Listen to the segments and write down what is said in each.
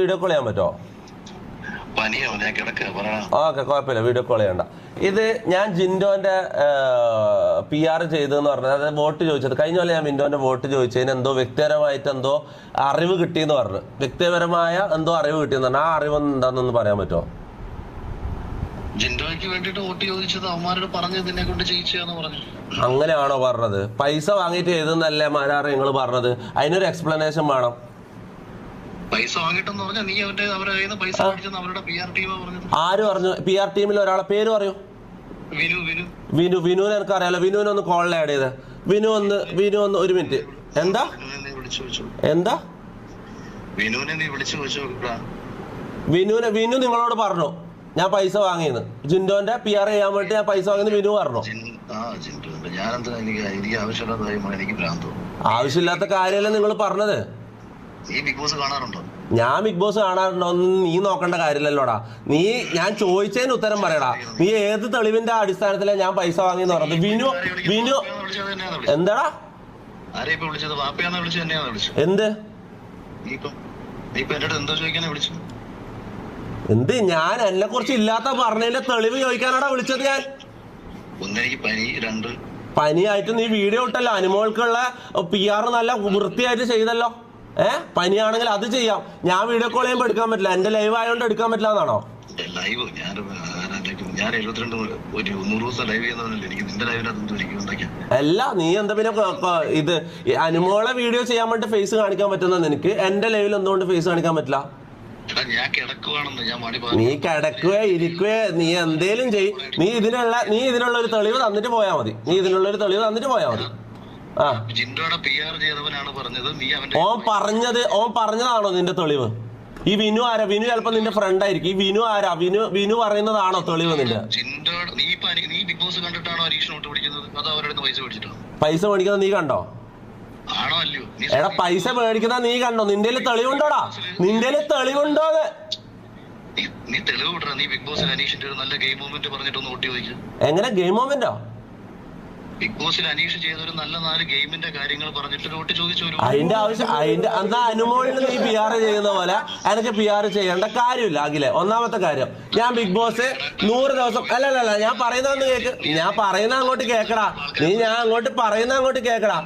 Video call ചെയ്യാൻ പറ്റുമോ? Okay കുഴപ്പമില്ല. വീഡിയോ കോൾ ചെയ്യണ്ട. ഇത് ഞാൻ ജിൻഡോന്റെ പി ആർ ചെയ്തെന്ന് പറഞ്ഞത്. അതായത് വോട്ട് ചോദിച്ചത്. കഴിഞ്ഞ പോലെ ഞാൻ മിൻഡോന്റെ വോട്ട് ചോദിച്ചതിന് എന്തോ വ്യക്തിപരമായിട്ട് എന്തോ അറിവ് കിട്ടിയെന്ന് പറഞ്ഞു. വ്യക്തിപരമായ എന്തോ അറിവ് കിട്ടിയെന്ന് പറഞ്ഞു ആ അറിവ് എന്താണെന്ന് പറയാൻ പറ്റുമോ? ജിൻഡോയ്ക്ക് വേണ്ടിട്ട് വോട്ട് ചോദിച്ചത് അവന്മാരോട് പറഞ്ഞത് നിന്നെ കൊണ്ട് ചെയ്യിച്ചാന്ന് പറഞ്ഞു. അങ്ങനെയാണോ പറഞ്ഞത്? പൈസ വാങ്ങിയിട്ട് ചെയ്തെന്നല്ലേ മാരാറ് നിങ്ങൾ പറഞ്ഞത്. അതിനൊരു എക്സ്പ്ലനേഷൻ വേണം. പൈസ വാങ്ങിട്ടെന്ന് പറഞ്ഞാൽ നീ അവന്റെ അവരുടെ കയ്യിൽ നിന്ന് പൈസ മേടിച്ചെന്ന് അവരുടെ പി ആർ ടീമാ പറഞ്ഞത്. ആര് പറഞ്ഞു? പി ആർ ടീമിൽ ഒരാളെ പേര് പറയൂ. വിനു വിനു. വിനു വിനുവിനെ എനിക്ക് അറിയാലോ വിനുവിനെ ഒന്ന് കോളിൽ ആഡ് ചെയ്ത്. വിനു ഒന്ന് വിനു ഒന്ന് ഒരു മിനിറ്റ് എന്താ? എന്താ? വിനുവിനെ നീ വിളിച്ചു വിനുവിനെ വിനു നിങ്ങളോട് പറഞ്ഞു. ഞാൻ പൈസ വാങ്ങിയെന്ന്. ജിൻഡോന്റെ പി ആർ ചെയ്യാൻ വേണ്ടി ഞാൻ പൈസ വാങ്ങിയെന്ന് വിനു പറഞ്ഞു. ആവശ്യമില്ലാത്ത കാര്യമല്ലേ നിങ്ങൾ പറഞ്ഞത്? ഞാൻ ബിഗ് ബോസ് കാണാറുണ്ടോ നീ നോക്കേണ്ട കാര്യമില്ലല്ലോടാ. നീ ഞാൻ ചോദിച്ചതിന് ഉത്തരം പറയടാ. നീ ഏത് തെളിവിന്റെ അടിസ്ഥാനത്തിലാണ് ഞാൻ പൈസ വാങ്ങിയെന്ന് പറഞ്ഞത്? വിനു വിനു. എന്താടാ? എന്ത്? എന്തോ ഞാൻ എന്നെ കുറിച്ച് ഇല്ലാത്ത പറഞ്ഞതിന്റെ തെളിവ് ചോദിക്കാനാടാ വിളിച്ചത് ഞാൻ? ഒന്നെനിക്ക് പനി രണ്ട് പനിയായിട്ട് നീ വീഡിയോ ഇട്ടല്ലോ. അനുമോൾക്കുള്ള പി ആർ നല്ല വൃത്തിയായിട്ട് ചെയ്തല്ലോ. ഏ? പനിയാണെങ്കിൽ അത് ചെയ്യാം. ഞാൻ വീഡിയോ കോൾ ചെയ്യുമ്പോൾ എടുക്കാൻ പറ്റില്ല. എന്റെ ലൈവ് ആയതുകൊണ്ട് എടുക്കാൻ പറ്റില്ല എന്നാണോ ലൈവ് ഞാൻ ഞാൻ എഴുപത്തിരണ്ട് ഒരു നൂറ് ദിവസം ലൈവ് ചെയ്യുന്നതല്ലേ എനിക്ക് നിന്റെ ലൈവിനകത്ത് എനിക്ക് അല്ല നീ എന്താ പിന്നെ ഇത് അനുമോളെ വീഡിയോ ചെയ്യാൻ വേണ്ടി ഫേസ് കാണിക്കാൻ പറ്റുന്ന നിനക്ക്? എന്റെ ലൈവിൽ എന്തുകൊണ്ട് ഫേസ് കാണിക്കാൻ പറ്റില്ല? നീ കിടക്കുകയോ ഇരിക്കുകയോ നീ എന്തേലും ചെയ്. നീ ഇതിനുള്ള നീ ഇതിനുള്ള ഒരു തെളിവ് തന്നിട്ട് പോയാ മതി. നീ ഇതിനുള്ള ഒരു തെളിവ് തന്നിട്ട് പോയാ മതി. പി ആർ ചെയ്തവനാണ് പറഞ്ഞത്. നീ അവന്റെ ഓൻ പറഞ്ഞത് ഓൻ പറഞ്ഞതാണോ നിന്റെ തെളിവ്? ഈ വിനു ആരാ? വിനു ചിലപ്പോ നിന്റെ ഫ്രണ്ട് ആയിരിക്കും. ഈ വിനു ആരാ? വിനു വിനു പറയുന്നതാണോ തെളിവ് നിന്റെ? നീ ഇപ്പൊ നീ ബിഗ് ബോസ് കണ്ടിട്ടാണോ ഹരീഷ് നോട്ട് പിടിക്കുന്നത്? അതോ അവരുടെ പൈസ പൈസ മേടിക്കുന്നത് നീ കണ്ടോ? ആണോ അല്ലയോ? എടാ പൈസ മേടിക്കുന്ന നീ കണ്ടോ? നിന്റെ തെളിവുണ്ടോടാ? നിന്റെ തെളിവുണ്ടോ നീ- തെളിവ് വിടറ. നീ ബിഗ് ബോസിൽ അനീഷിന്റെ ഒരു നല്ല ഗെയിം മൂവ്മെന്റ് പറഞ്ഞിട്ട് ഒന്ന് വോട്ട് ചോദിക്കും എങ്ങനെ ഗെയിം മൊമെന്റോ ബിഗ് ബോസിൽ അനീഷ് ചെയ്ത ഒരു നല്ല നാല് ഗെയിമിന്റെ കാര്യങ്ങൾ പറഞ്ഞിട്ട് വോട്ട് ചോദിച്ചു അതിന്റെ ആവശ്യം അതിന്റെ എന്നാ അനുമോളിൽ നീ പി ആർ ചെയ്യുന്ന പോലെ എനിക്ക് പി ആർ ചെയ്യേണ്ട കാര്യമില്ല അഖിലെ. ഒന്നാമത്തെ കാര്യം ഞാൻ ബിഗ് ബോസ് നൂറ് ദിവസം അല്ല അല്ല അല്ല ഞാൻ പറയുന്ന കേക്ക് ഞാൻ പറയുന്ന അങ്ങോട്ട് കേക്കടാ. നീ ഞാൻ അങ്ങോട്ട് പറയുന്ന അങ്ങോട്ട് കേക്കടാ.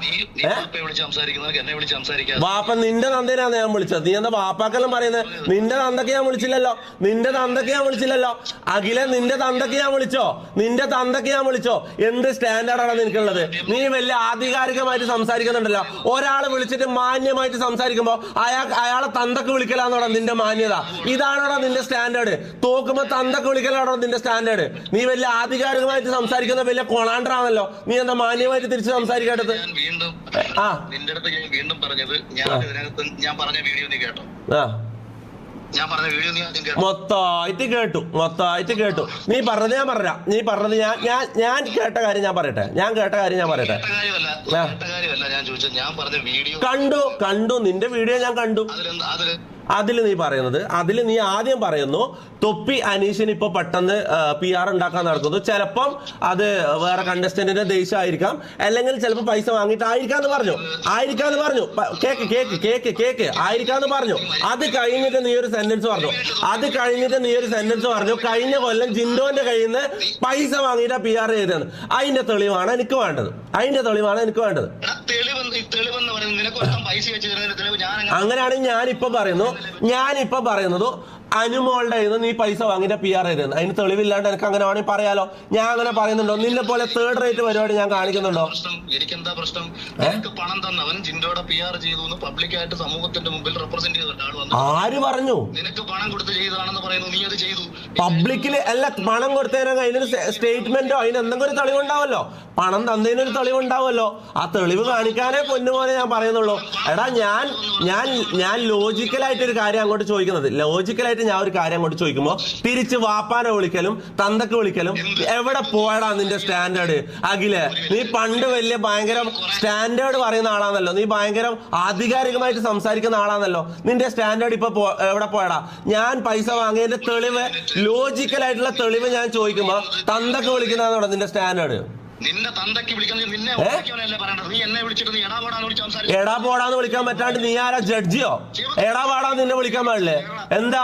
വാപ്പ നിന്റെ തന്തേനാണ് ഞാൻ വിളിച്ചത്. നീ എന്താ വാപ്പാക്കെല്ലാം പറയുന്നത്? നിന്റെ തന്തക്ക് ഞാൻ വിളിച്ചില്ലല്ലോ. നിന്റെ തന്തക്ക് ഞാൻ വിളിച്ചില്ലല്ലോ. അഖിലെ നിന്റെ തന്തക്ക് ഞാൻ വിളിച്ചോ? നിന്റെ തന്തക്ക് ഞാൻ വിളിച്ചോ? എന്ത് സ്റ്റാൻഡേർഡാണ് നിനക്കുള്ളത്. നീ വലിയ ആധികാരികമായിട്ട് സംസാരിക്കുന്നുണ്ടല്ലോ. ഒരാളെ വിളിച്ചിട്ട് മാന്യമായിട്ട് സംസാരിക്കുമ്പോ അയാൾ അയാളെ തന്തക്ക് വിളിക്കലാന്നോടാ നിന്റെ മാന്യത. ഇതാണോടാ നിന്റെ സ്റ്റാൻഡേർഡ് തോക്കുമ്പോ തന്തക്ക് വിളിക്കലാണോ നിന്റെ സ്റ്റാൻഡേർഡ് നീ വലിയ ആധികാരികമായിട്ട് സംസാരിക്കുന്ന വലിയ കൊളാണ്ടറാണല്ലോ. നീ എന്താ മാന്യമായിട്ട് തിരിച്ച് സംസാരിക്കേണ്ടത് വീണ്ടും ആ. നിന്റെ അടുത്ത് ഞാൻ വീണ്ടും പറഞ്ഞത് ഞാൻ ഇതിനകത്ത് ഞാൻ പറഞ്ഞ വീഡിയോ നീ കേട്ടോ. ആ. മൊത്തമായിട്ട് കേട്ടു മൊത്തമായിട്ട് കേട്ടു. നീ പറഞ്ഞത് ഞാൻ പറഞ്ഞ നീ പറഞ്ഞത് ഞാൻ ഞാൻ ഞാൻ കേട്ട കാര്യം ഞാൻ പറയട്ടെ. ഞാൻ കേട്ട കാര്യം ഞാൻ പറയട്ടെ. കണ്ടു കണ്ടു. നിന്റെ വീഡിയോ ഞാൻ കണ്ടു. അതിൽ നീ പറയുന്നത്. അതിൽ നീ ആദ്യം പറയുന്നു തൊപ്പി അനീഷിന് ഇപ്പൊ പെട്ടെന്ന് പി ആർ ഉണ്ടാക്കാൻ നടക്കുന്നു. ചിലപ്പം അത് വേറെ കണ്ടസ്റ്റന്റിന്റെ ദേഷ്യമായിരിക്കാം. അല്ലെങ്കിൽ ചിലപ്പോൾ പൈസ വാങ്ങിയിട്ട് വാങ്ങിയിട്ടായിരിക്കാന്ന് പറഞ്ഞു. ആയിരിക്കാന്ന് പറഞ്ഞു. Cake cake cake cake. ആയിരിക്കാന്ന് പറഞ്ഞു. അത് കഴിഞ്ഞിട്ട് നീ ഒരു സെന്റൻസ് പറഞ്ഞു. അത് കഴിഞ്ഞിട്ട് നീ ഒരു സെന്റൻസ് പറഞ്ഞു. കഴിഞ്ഞ കൊല്ലം ജിൻഡോന്റെ കയ്യിൽ നിന്ന് പൈസ വാങ്ങിയിട്ട് പി ആർ ചെയ്തതെന്ന് അതിന്റെ തെളിവാണ് എനിക്ക് വേണ്ടത്. അതിന്റെ തെളിവാണ് എനിക്ക് വേണ്ടത്. അങ്ങനെയാണെങ്കിൽ ഞാനിപ്പോ പറയുന്നു ഞാനിപ്പോ പറയുന്നത് അനുമോളുടെ കയ്യിൽ നീ പൈസ വാങ്ങിയിട്ട് പി ആർ ചെയ്തത് അതിന് തെളിവില്ലാണ്ട് എനിക്ക് അങ്ങനെ വേണമെങ്കിൽ പറയാലോ. ഞാൻ അങ്ങനെ പറയുന്നുണ്ടോ? നിന്നെ പോലെ തേർഡ് റേറ്റ് പരിപാടി ഞാൻ കാണിക്കുന്നുണ്ടോ? എനിക്കെന്താ പ്രശ്നം? എനിക്ക് പണം തന്നവൻ ജിൻഡോടെ പി ആർ ചെയ്തു പബ്ലിക്കായിട്ട് സമൂഹത്തിന്റെ മുമ്പിൽ റെപ്രസെന്റ് ചെയ്തിട്ട് ആൾ വന്നു. ആര് പറഞ്ഞു? നിനക്ക് പണം കൊടുത്ത് ചെയ്തതാണെന്ന് പറയുന്നു. നീ അത് ചെയ്തു. പബ്ലിക്കിൽ അല്ല പണം കൊടുത്തതിനോ അതിനൊരു സ്റ്റേറ്റ്മെന്റോ അതിന് എന്തെങ്കിലും ഒരു തെളിവുണ്ടാവല്ലോ പണം തന്നതിനൊരു തെളിവുണ്ടാവല്ലോ ആ തെളിവ് കാണിക്കാനേ പൊന്നുപോലെ ഞാൻ പറയുന്നുള്ളൂ. എടാ ഞാൻ ഞാൻ ഞാൻ ലോജിക്കലായിട്ട് ഒരു കാര്യം അങ്ങോട്ട് ചോദിക്കുന്നത്. ലോജിക്കലായിട്ട് ഞാൻ ഒരു കാര്യം അങ്ങോട്ട് ചോദിക്കുമ്പോ തിരിച്ച് വാപ്പാനെ വിളിക്കലും തന്തക്ക് വിളിക്കലും എവിടെ പോയടാ നിന്റെ സ്റ്റാൻഡേർഡ്? അഖിലെ നീ പണ്ട് വലിയ ഭയങ്കര സ്റ്റാൻഡേർഡ് പറയുന്ന ആളാണല്ലോ നീ ഭയങ്കര ആധികാരികമായിട്ട് സംസാരിക്കുന്ന ആളാണല്ലോ നിന്റെ സ്റ്റാൻഡേർഡ് ഇപ്പൊ എവിടെ പോയടാ? ഞാൻ പൈസ വാങ്ങിയതിന്റെ തെളിവ് ലോജിക്കലായിട്ടുള്ള തെളിവ് ഞാൻ ചോദിക്കുമ്പോ തന്തക്ക് വിളിക്കുന്നതാണോ നിന്റെ സ്റ്റാൻഡേർഡ്? നിന്റെ വിളിക്കുന്നത് നിന്നെ പറയണ്ടത് നീ എന്നെ വിളിച്ചിട്ട് നീ എടാ പോടാന്ന് വിളിച്ച് സംസാരിച്ചു. എടാ പോടാന്ന് വിളിക്കാൻ പറ്റാണ്ട് നീ ആരാ ജഡ്ജിയോ? എടാ പാടാ നിന്നെ വിളിക്കാൻ പാടില്ലേ? എന്താ?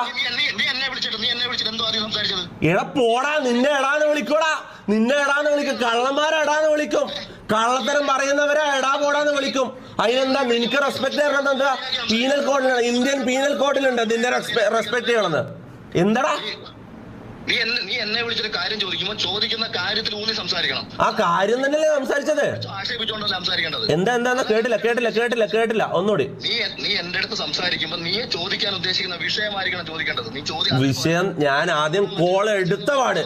നീ എന്നെ വിളിച്ചിട്ട് നീ എന്നെ വിളിച്ചിട്ട് എന്തോ ആദ്യം സംസാരിച്ചത്? എടാ പോടാ നിന്നെ എടാന്ന് വിളിക്കൂടാ. നിന്നെ എടാന്ന് വിളിക്കും. കള്ളന്മാരെ എടാന്ന് വിളിക്കും. കള്ളത്തരം പറയുന്നവരെ എടാ പോടാന്ന് വിളിക്കും. അതിനെന്താ നിനക്ക് റെസ്പെക്ട് ചെയ്യണം എന്താ? പീനൽ കോഡിലുണ്ട് ഇന്ത്യൻ പീനൽ കോഡിലുണ്ട് നിന്റെ റെസ്പെക്ട് ചെയ്യണമെന്ന്. എന്താടാ? നീ എന്നെ നീ എന്നെ വിളിച്ചൊരു കാര്യം ചോദിക്കുമ്പോൾ ചോദിക്കുന്ന കാര്യത്തിൽ ഊന്നി സംസാരിക്കണം. ആ കാര്യം തന്നെയല്ലേ സംസാരിച്ചത്? ആക്ഷേപിച്ചുകൊണ്ടല്ല സംസാരിക്കേണ്ടത്. എന്താ എന്താ കേട്ടില്ല കേട്ടില്ല കേട്ടില്ല കേട്ടില്ല. ഒന്നുകൂടി. നീ നീ എന്റെ അടുത്ത് സംസാരിക്കുമ്പോൾ നീ ചോദിക്കാൻ ഉദ്ദേശിക്കുന്ന വിഷയമായിരിക്കണം ചോദിക്കേണ്ടത്. നീ ചോദ്യം വിഷയം ഞാൻ ആദ്യം കോൾ എടുത്ത പാട്.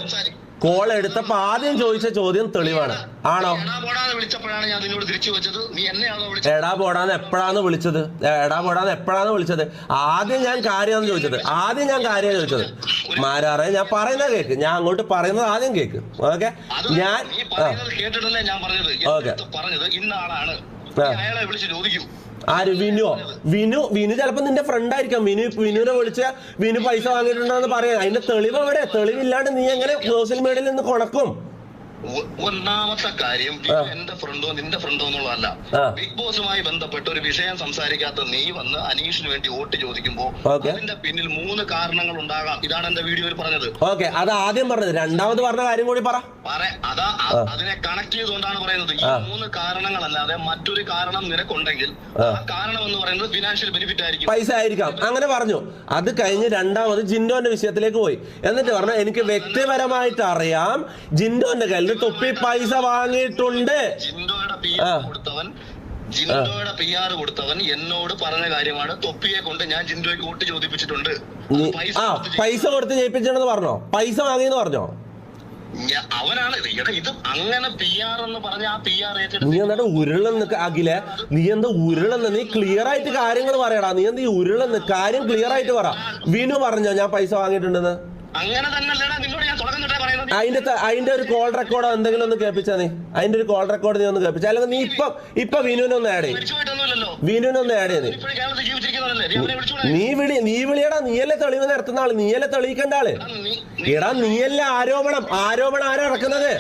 കോൾ എടുത്തപ്പോ ആദ്യം ചോദിച്ച ചോദ്യം തെളിവാണ്. ആണോ? എടാ പോടാന്ന് എന്നെയാണോ വിളിച്ചത്? എടാ പോടാന്ന് എപ്പോഴാന്ന് വിളിച്ചത്? എടാ പോടാന്ന് എപ്പോഴാന്ന് വിളിച്ചത്? ആദ്യം ഞാൻ കാര്യമാണ് ചോദിച്ചത്. ആദ്യം ഞാൻ കാര്യമാണ് ചോദിച്ചത്. മാരാറെ ഞാൻ പറയുന്ന കേക്ക്. ഞാൻ അങ്ങോട്ട് പറയുന്നത് ആദ്യം കേക്ക്. ഓക്കെ? ഞാൻ ഓക്കെ. അയാളെ വിളിച്ച് ചോദിക്കൂ. ആര്? വിനുവോ വിനു വിനു ചിലപ്പോ നിന്റെ ഫ്രണ്ട് ആയിരിക്കാം. വിനു വിനുവിനെ വിളിച്ച വിനു പൈസ വാങ്ങിയിട്ടുണ്ടെന്ന് പറയാം. അതിന്റെ തെളിവ് എവിടെ തെളിവില്ലാണ്ട് നീ എങ്ങനെ സോഷ്യൽ മീഡിയയിൽ നിന്ന് കൊണക്കും? ഒന്നാമത്തെ കാര്യം. എന്റെ ഫ്രണ്ടോ നിന്റെ ഫ്രണ്ടോ എന്നുള്ളതല്ല. ബിഗ് ബോസുമായി ബന്ധപ്പെട്ട് ഒരു വിഷയം സംസാരിക്കാത്ത നീ വന്ന് അനീഷിന് വേണ്ടി വോട്ട് ചോദിക്കുമ്പോ. അതിന്റെ പിന്നിൽ മൂന്ന് കാരണങ്ങൾ ഉണ്ടാകാം ഇതാണ് എന്റെ വീഡിയോയിൽ പറഞ്ഞത് ഓക്കെ അത് ആദ്യം പറഞ്ഞത് രണ്ടാമത് പറഞ്ഞ കാര്യം കൂടി പറ അതാ. അതിനെ കണക്ട് ചെയ്തുകൊണ്ടാണ് പറയുന്നത് ഈ. മൂന്ന് കാരണങ്ങളല്ലാതെ മറ്റൊരു കാരണം നിനക്കുണ്ടെങ്കിൽ. ആ കാരണം എന്ന് പറയുന്നത് ഫിനാൻഷ്യൽ ബെനിഫിറ്റ് ആയിരിക്കും പൈസ ആയിരിക്കാം അങ്ങനെ പറഞ്ഞു അത് കഴിഞ്ഞ് രണ്ടാമത് ജിൻഡോന്റെ വിഷയത്തിലേക്ക് പോയി എന്നിട്ട് പറഞ്ഞു എനിക്ക് വ്യക്തിപരമായിട്ട് അറിയാം ജിൻഡോന്റെ കയ്യിൽ നിന്ന് തൊപ്പി പൈസ വാങ്ങിയിട്ടുണ്ട്. ജിൻഡോയുടെ പി ആർ കൊടുത്തവൻ ജിൻഡോയുടെ പി ആർ കൊടുത്തവൻ എന്നോട് പറഞ്ഞ കാര്യമാണ് തൊപ്പിയെ കൊണ്ട് ഞാൻ ജിൻഡോയ്ക്ക് വോട്ട് ചോദിപ്പിച്ചിട്ടുണ്ട്. പൈസ ആ പൈസ കൊടുത്ത് ജയിപ്പിച്ചെന്ന് പറഞ്ഞോ? പൈസ വാങ്ങിയെന്ന് പറഞ്ഞോ? അവനാണ് ഇത്. ഇത് അങ്ങനെ പി ആർ എന്ന് പറഞ്ഞ ആ പി ആർ നീ എന്താ ഉരുളെന്ന് അഖിലെ? നീ എന്താ ഉരുളെന്ന് നീ ക്ലിയർ ആയിട്ട് കാര്യങ്ങൾ പറയടാ. നീ എന്താ ഈ ഉരുളെന്ന് കാര്യം ക്ലിയർ ആയിട്ട് പറ. വിനു പറഞ്ഞോ ഞാൻ പൈസ വാങ്ങിയിട്ടുണ്ടെന്ന്? അങ്ങനെ തന്നെയല്ലേടാ നിന്നോട് ഞാൻ തുടക്കം തൊട്ടേ പറയുന്നത്. അതിന്റെ ത- അതിന്റെ ഒരു കോൾ റെക്കോർഡോ എന്തെങ്കിലും ഒന്ന് കേൾപ്പിച്ചാ നീ അതിന്റെ ഒരു കോൾ റെക്കോർഡ് നീ ഒന്ന് കേൾപ്പിച്ച. അല്ലെങ്കിൽ നീ ഇപ്പൊ ഇപ്പൊ വിനുവിനെ ഒന്ന് ആഡ് ചെയ്യും. വിനുവിനൊന്ന് വിനുവിനെ ഒന്ന് ആഡ് ചെയ്ത് ഇപ്പോഴും കേരളത്തിൽ നീ വിളി നീ വിളിയടാ നീയല്ലേ തെളിവ് നിർത്തുന്ന ആൾ നീയല്ലേ തെളിയിക്കേണ്ട ആൾ? എടാ, നീയല്ലേ ആരോപണം ആരോപണം ആരാ ഇറക്കുന്നത്?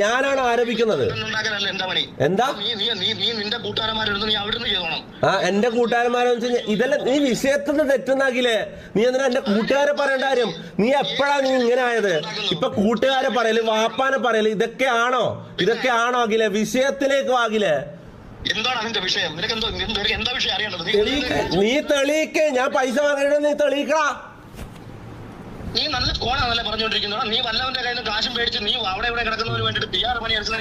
ഞാനാണ് ആരോപിക്കുന്നത്. എന്താ ആ എന്റെ കൂട്ടുകാരന്മാരെന്ന് വെച്ചാൽ കഴിഞ്ഞാൽ ഇതെല്ലാം നീ വിഷയത്തിൽ നിന്ന് തെറ്റുന്നാക്കില്ലേ? നീ എന്തിനാ എന്റെ കൂട്ടുകാരെ പറയേണ്ട കാര്യം? നീ എപ്പോഴാ നീ ഇങ്ങനെ ആയത്? ഇപ്പൊ കൂട്ടുകാരെ പറയൽ വാപ്പാനെ പറയൽ ഇതൊക്കെ ആണോ? ഇതൊക്കെ ആണോ ആകില്ലേ വിഷയത്തിലേക്ക് വാകിലേ എന്താണ് അതിന്റെ വിഷയം? നിനക്ക് എന്തോ എന്താ വിഷയം അറിയേണ്ടത്? നീ തെളിയിക്ക്. ഞാൻ പൈസ വാങ്ങിയിട്ട് നീ തെളിയിക്കടാ. നീ നല്ല കോണാണല്ലേ പറഞ്ഞുകൊണ്ടിരിക്കുന്നത് നീ വല്ലവന്റെ കയ്യിൽ നിന്ന് കാശും മേടിച്ച് നീ അവിടെ ഇവിടെ കിടക്കുന്നതിന് വേണ്ടിട്ട് പിആർ മണി അടിച്ചു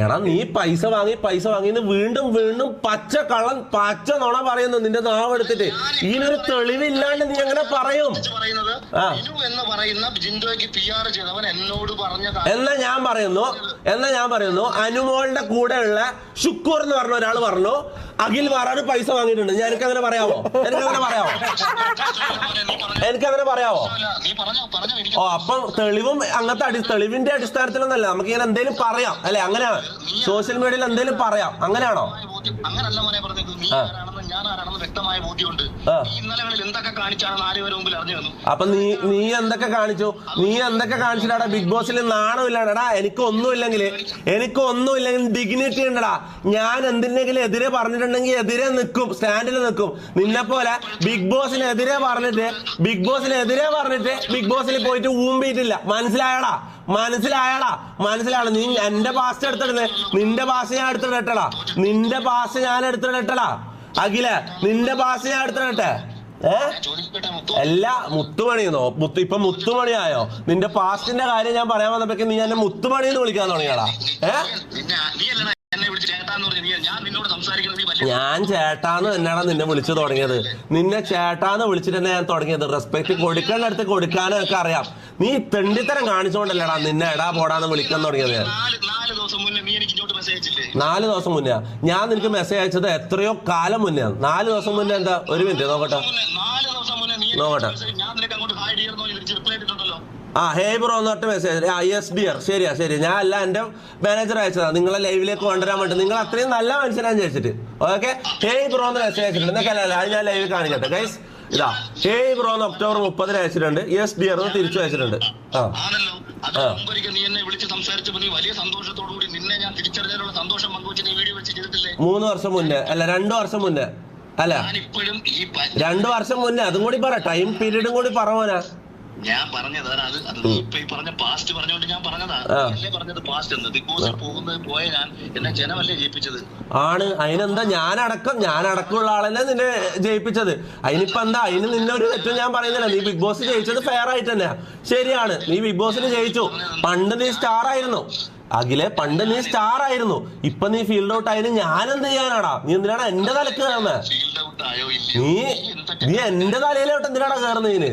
എടാ നീ പൈസ വാങ്ങി പൈസ വാങ്ങി വീണ്ടും വീണ്ടും പച്ച കള്ളൻ പച്ച നുണ പറയുന്നു നിന്റെ നാവെടുത്തിട്ട് ഇതിനൊരു തെളിവില്ലാണ്ട് നീ അങ്ങനെ പറയും. എന്ന് പറയുന്ന ജിൻഡോയ്ക്ക് പി ആർ ചെയ്തവൻ എന്നോട് പറഞ്ഞ എന്നാ ഞാൻ പറയുന്നു എന്നാ ഞാൻ പറയുന്നു അനുമോളുടെ കൂടെയുള്ള ഷുക്കൂർ എന്ന് പറഞ്ഞ ഒരാൾ പറഞ്ഞു. അഖിൽ മാറാട് പൈസ വാങ്ങിയിട്ടുണ്ട്. ഞാൻ എനിക്ക് അങ്ങനെ പറയാമോ എനിക്ക് അങ്ങനെ പറയാമോ എനിക്ക് അങ്ങനെ പറയാമോ ഓ അപ്പം തെളിവും അങ്ങനത്തെ അടി തെളിവിന്റെ അടിസ്ഥാനത്തിലൊന്നല്ല. നമുക്ക് ഇങ്ങനെ എന്തേലും പറയാം. അല്ലെ? അങ്ങനെയാണ്. സോഷ്യൽ മീഡിയയിൽ എന്തേലും പറയാം. അങ്ങനെയാണോ? അങ്ങനല്ല നീ ഞാൻ ആരാണെന്ന് വ്യക്തമായ ബോധ്യമുണ്ട്. നീ ഇന്നലകളിൽ എന്തൊക്കെ കാണിച്ചാണെന്ന് ആരും മുമ്പിൽ അറിഞ്ഞു വന്നു അപ്പൊ നീ നീ എന്തൊക്കെ കാണിച്ചു? നീ എന്തൊക്കെ കാണിച്ചിട്ടാടാ ബിഗ് ബോസിൽ നാണമില്ലാടാ. എനിക്ക് ഒന്നുമില്ലെങ്കിൽ എനിക്ക് ഒന്നുമില്ലെങ്കിൽ ഡിഗ്നിറ്റി ഉണ്ടടാ. ഞാൻ എന്തിനെങ്കിലും എതിരെ പറഞ്ഞിട്ടുണ്ടെങ്കിൽ എതിരെ നിൽക്കും സ്റ്റാൻഡിൽ നിൽക്കും. നിന്നെ പോലെ ബിഗ് ബോസിനെതിരെ പറഞ്ഞിട്ട് ബിഗ് ബോസിനെതിരെ പറഞ്ഞിട്ട് ബിഗ് ബോസിൽ പോയിട്ട് ഊമ്പിയിട്ടില്ല. മനസ്സിലായടാ? മനസ്സിലായടാ? മനസ്സിലാണ് നീ എന്റെ ഭാഷ എടുത്തിടുന്നത് നിന്റെ പാസ് ഞാൻ എടുത്തിടട്ടടാ. നിന്റെ പാസ് ഞാൻ എടുത്തിടട്ടടാ. അഖില നിന്റെ ഭാഷ ഞാൻ ഏഹ് ചോദിക്കട്ടെ അല്ല മുത്തുമണിയെന്നോ മുത്തു ഇപ്പൊ മുത്തുമണിയായോ? നിന്റെ പാസ്റ്റിന്റെ കാര്യം ഞാൻ പറയാൻ വന്നപ്പോഴേക്കും നീ എന്നെ മുത്തുമണി എന്ന് വിളിക്കാൻ തുടങ്ങിയടാ. ഏ? ഞാൻ ചേട്ടാന്ന് തന്നെയാണ് നിന്നെ വിളിച്ചു തുടങ്ങിയത്. നിന്നെ ചേട്ടാന്ന് വിളിച്ചിട്ട് തന്നെ ഞാൻ തുടങ്ങിയത്. റെസ്പെക്ട് കൊടുക്കേണ്ട അടുത്ത് കൊടുക്കാനും ഒക്കെ അറിയാം. നീ തെണ്ടിത്തരം കാണിച്ചോണ്ടല്ലടാ നിന്നെ എടാ പോടാന്ന് വിളിക്കാൻ തുടങ്ങിയത്. നാല് ദിവസം മുന്നേ നാല് ദിവസം മുന്നേ. ഞാൻ നിനക്ക് മെസ്സേജ് അയച്ചത് എത്രയോ കാലം മുന്നേ. നാല് ദിവസം മുന്നേ എന്താ? ഒരു മിനിറ്റ് നോക്കട്ടെ. നോക്കട്ടെ. ആ ഹേ ബ്രോ എന്ന് പറഞ്ഞ മെസ്സേജ് ആ ബി ആർ ശരിയാ ശരി ഞാൻ അല്ല എന്റെ മാനേജർ അയച്ചതാണ് നിങ്ങളെ ലൈവിലേക്ക് കൊണ്ടുവരാൻ വേണ്ടി. നിങ്ങൾ അത്രയും നല്ല മനുഷ്യനാന്ന് ചോദിച്ചിട്ട് ഓക്കെ ഹേ ബ്രോ എന്ന് മെസ്സേജ് അയച്ചിട്ടുണ്ട്. എന്നൊക്കെ അത് ഞാൻ ലൈവിൽ കാണിക്കട്ടെ ഗൈസ് ഇതാ. ഹേ ബ്രോ എന്ന് ഒക്ടോബർ മുപ്പതിന് അയച്ചിട്ടുണ്ട്. എസ് ഡിയർ എന്ന് തിരിച്ചു അയച്ചിട്ടുണ്ട്. ആ. അത്. മുമ്പൊരിക്കൽ നീ എന്നെ വിളിച്ച് സംസാരിച്ചപ്പോ നീ വലിയ സന്തോഷത്തോടു കൂടി നിന്നെ ഞാൻ തിരിച്ചറിഞ്ഞതിനുള്ള സന്തോഷം പങ്കുവെച്ച് നീ വീഡിയോ വെച്ച് ചെയ്തിട്ടില്ലേ? മൂന്ന് വർഷം മുന്നേ. അല്ല രണ്ടു വർഷം മുന്നേ. അല്ല. ഞാൻ ഇപ്പോഴും ഈ രണ്ടു വർഷം മുന്നേ. അതും കൂടി പറ. ടൈം പീരീഡും കൂടി പറ ഞാൻ പറഞ്ഞത് അത് അത് ഇപ്പൊ ഈ പറഞ്ഞ പാസ്റ്റ് പറഞ്ഞോണ്ട് ഞാൻ പറഞ്ഞതാ. അല്ലേ പറഞ്ഞത് പാസ്റ്റ് എന്ന്? ബിഗ് ബോസിൽ പോകുന്നത് പോയ ഞാൻ എന്നെ ജനമല്ലേ ജയിപ്പിച്ചത്? ആണ്. അതിനെന്താ ഞാനടക്കം ഞാനടക്കമുള്ള ആളല്ലേ നിന്നെ ജയിപ്പിച്ചത്? അതിനിപ്പോ എന്താ? അതിന് നിന്നെ ഒരു തെറ്റും ഞാൻ പറയുന്നില്ല. നീ ബിഗ് ബോസ് ജയിച്ചത് ഫെയർ ആയിട്ട് തന്നെയാ. ശരിയാണ്. നീ ബിഗ് ബോസിൽ ജയിച്ചു. പണ്ട് നീ സ്റ്റാർ ആയിരുന്നു. അഖിലെ പണ്ട് നീ സ്റ്റാർ ആയിരുന്നു. ഇപ്പൊ നീ ഫീൽഡ് ഔട്ട് ആയാലും ഞാൻ എന്ത് ചെയ്യാനാടാ? നീ എന്തിനാണ് എന്റെ തലക്ക് കയറുന്നത് നീ നീ എന്റെ തലയിലോട്ട് എന്തിനാടാ കയറുന്നതിന്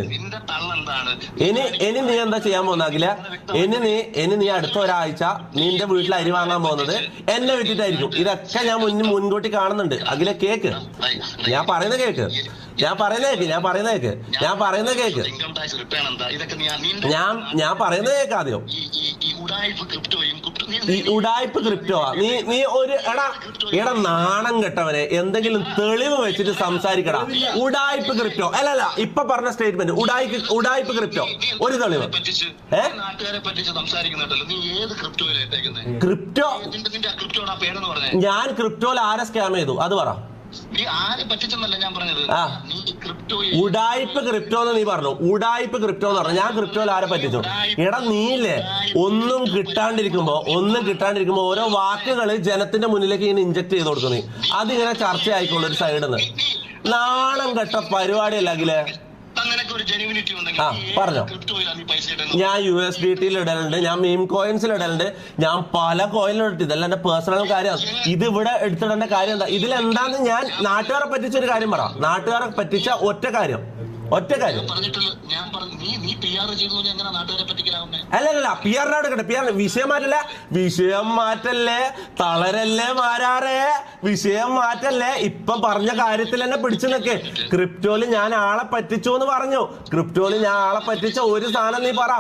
തള്ളെന്താണ്? ഇനി ഇനി നീ എന്താ ചെയ്യാൻ പോകുന്ന അഖില? ഇനി നീ ഇനി നീ അടുത്ത ഒരാഴ്ച നിന്റെ വീട്ടിൽ അരി വാങ്ങാൻ പോകുന്നത് എന്നെ വിട്ടിട്ടായിരിക്കും. ഇതൊക്കെ ഞാൻ മുൻ മുൻകൂട്ടി കാണുന്നുണ്ട്. അഖില കേക്ക്? ഞാൻ പറയുന്ന കേക്ക്? ഞാൻ പറയുന്ന കേക്ക് ഞാൻ പറയുന്ന കേക്ക് ഞാൻ പറയുന്ന കേക്ക്. ഞാൻ ഞാൻ പറയുന്ന കേക്ക് ആദ്യം. ഉടായ്പ ക്രിപ്റ്റോ നീ നീ ഒരു എടാ എടാ നാണം കെട്ടവനെ എന്തെങ്കിലും തെളിവ് വെച്ചിട്ട് സംസാരിക്കടാ. ഉടായ്പ ക്രിപ്റ്റോ അല്ല അല്ല ഇപ്പൊ പറഞ്ഞ സ്റ്റേറ്റ്മെന്റ് ഉടായ് ഉടായ്പ ക്രിപ്റ്റോ ഒരു തെളിവ്. ക്രിപ്റ്റോ ഞാൻ ക്രിപ്റ്റോയിൽ ആരെ സ്കാം ചെയ്തു? അത് പറ. ഉടായ്പ ക്രിപ്റ്റോ എന്ന് നീ പറഞ്ഞു. ഉടായ്പ ക്രിപ്റ്റോ എന്ന് പറഞ്ഞു. ഞാൻ ക്രിപ്റ്റോയിൽ ആരെ പറ്റിച്ചു? എടാ നീയില്ലേ? ഒന്നും കിട്ടാണ്ടിരിക്കുമ്പോ ഒന്നും കിട്ടാണ്ടിരിക്കുമ്പോ ഓരോ വാക്കുകൾ ജനത്തിന്റെ മുന്നിലേക്ക് ഇങ്ങനെ ഇഞ്ചക്ട് ചെയ്ത് കൊടുക്കുന്നു. അതിങ്ങനെ ചർച്ച ആയിക്കോളൂ ഒരു സൈഡിൽ നിന്ന് നാണം കെട്ട പരിപാടിയല്ല അഖിലേ. ആ, പറഞ്ഞോ. ഞാൻ യു എസ് ഡി ടിയിൽ ഇടലുണ്ട് ഞാൻ മീം കോയിൻസിൽ ഇടലുണ്ട് ഞാൻ പല കോയിനിലും ഇട്ടു ഇതെല്ലാം എന്റെ പേഴ്സണൽ കാര്യമാണ് ഇത് ഇവിടെ എടുത്തിടേണ്ട കാര്യം എന്താ? ഇതിലെന്താന്ന് ഞാൻ നാട്ടുകാരെ പറ്റിച്ച ഒരു കാര്യം പറ. നാട്ടുകാരെ പറ്റിച്ച ഒറ്റ കാര്യം. ഒറ്റ കാര്യം. അല്ലല്ല പി ആറിനോട് കിട്ടെ പി ആറിന് വിഷയം മാറ്റല്ല. വിഷയം മാറ്റല്ലേ? തളരല്ലേ മാരാറേ? വിഷയം മാറ്റല്ലേ? ഇപ്പൊ പറഞ്ഞ കാര്യത്തിൽ തന്നെ പിടിച്ചു നിൽക്കെ ക്രിപ്റ്റോയിൽ ഞാൻ ആളെ പറ്റിച്ചു എന്ന് പറഞ്ഞു ക്രിപ്റ്റോയിൽ ഞാൻ ആളെ പറ്റിച്ച ഒരു സാധനം നീ പറ.